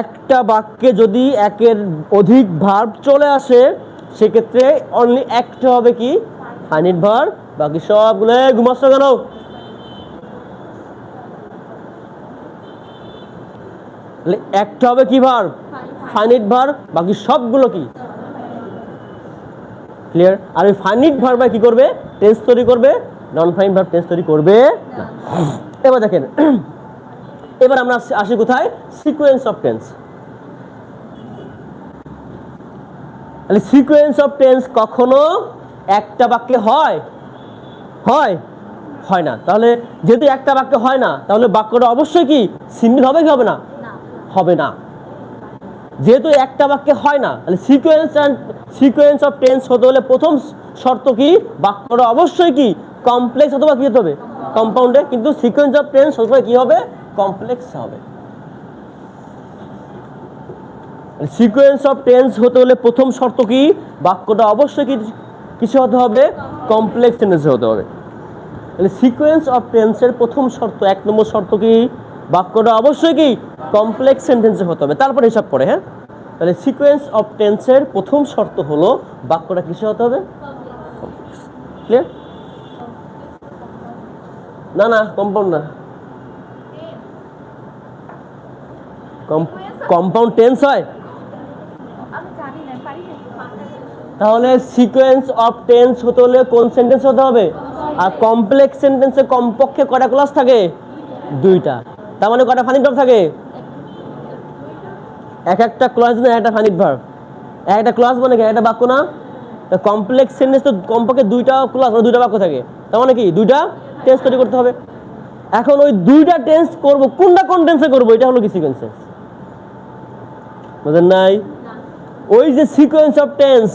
একটা বাক্যে যদি একের অধিক ভার্ব চলে আসে, সেক্ষেত্রে অনলি একটা হবে কি? ফাইনিট ভার্ব বাকি সবগুলো ঘুমাচ্ছ কেন? একটা হবে কি ভার্ব ফাইনিট ভার্ব বাকি সবগুলো কি? ক্লিয়ার আর ওই ফাইনিট ভার্ব কি করবে? টেন্স তৈরি করবে? নন ফাইন ভার্ব টেন্স তৈরি করবে এবার দেখেন এবার আমরা আসি- কোথায়? সিকোয়েন্স অফ টেন্স তাহলে সিকোয়েন্স অফ টেন্স কখনো একটা বাক্যে হয়? হয়? হয় না। তাহলে যেহেতু একটা বাক্যে হয় না তাহলে বাক্যটা অবশ্যই কি? সিঙ্গেল হবে কি হবে না? হবে না। যেহেতু একটা বাক্যে হয় না তাহলে sequence and sequence of tense হতে হলে প্রথম শর্ত কি? বাক্যটা অবশ্যই কি? কমপ্লেক্স অথবা কি হতে হবে? কম্পাউন্ডে কিন্তু সিকোয়েন্স অফ টেন্স সবসময় কি হবে? কমপ্লেক্স হবে। সিকোয়েন্স অফ টেন্স হতে হলে প্রথম শর্ত কি? বাক্যটা অবশ্যই কিছু হতে হবে? কমপ্লেক্স টেন্সে হতে হবে। তাহলে সিকোয়েন্স অফ টেন্সের প্রথম শর্ত, এক নম্বর শর্ত কি? বাক্যটা অবশ্যই কি? কমপ্লেক্স সেন্টেন্সে হতে হবে। তারপর হিসাব করে হ্যাঁ? তাহলে সিকোয়েন্স অফ টেন্সের প্রথম শর্ত হলো, বাক্যটা কিসে হতে হবে? ক্লিয়ার না না কম্পাউন্ড না। কম্পাউন্ড টেন্স হয়? তাহলে সিকোয়েন্স অফ টেন্স হতে হলে কোন সেন্টেন্স হতে হবে? আর কমপ্লেক্স সেন্টেন্সে কমপক্ষে কটা ক্লাস থাকে? দুইটা। তার মানে কটা ফানিক ভার্ব থাকে? এক একটা ক্লাস না একটা ফানিক ভার্ব এক একটা ক্লাস মানে কি? একটা বাক্য না? কমপ্লেক্স সেন্টেন্স তো কমপক্ষে দুইটা ক্লাস মানে দুইটা বাক্য থাকে। তার মানে কি? দুইটা টেন্স তৈরি করতে হবে। এখন ওই দুইটা টেন্স করব কোনটা কোন টেন্সে করব? এটা হলো কি সিকোয়েন্স বুঝেন নাই? ওই যে সিকোয়েন্স অফ টেন্স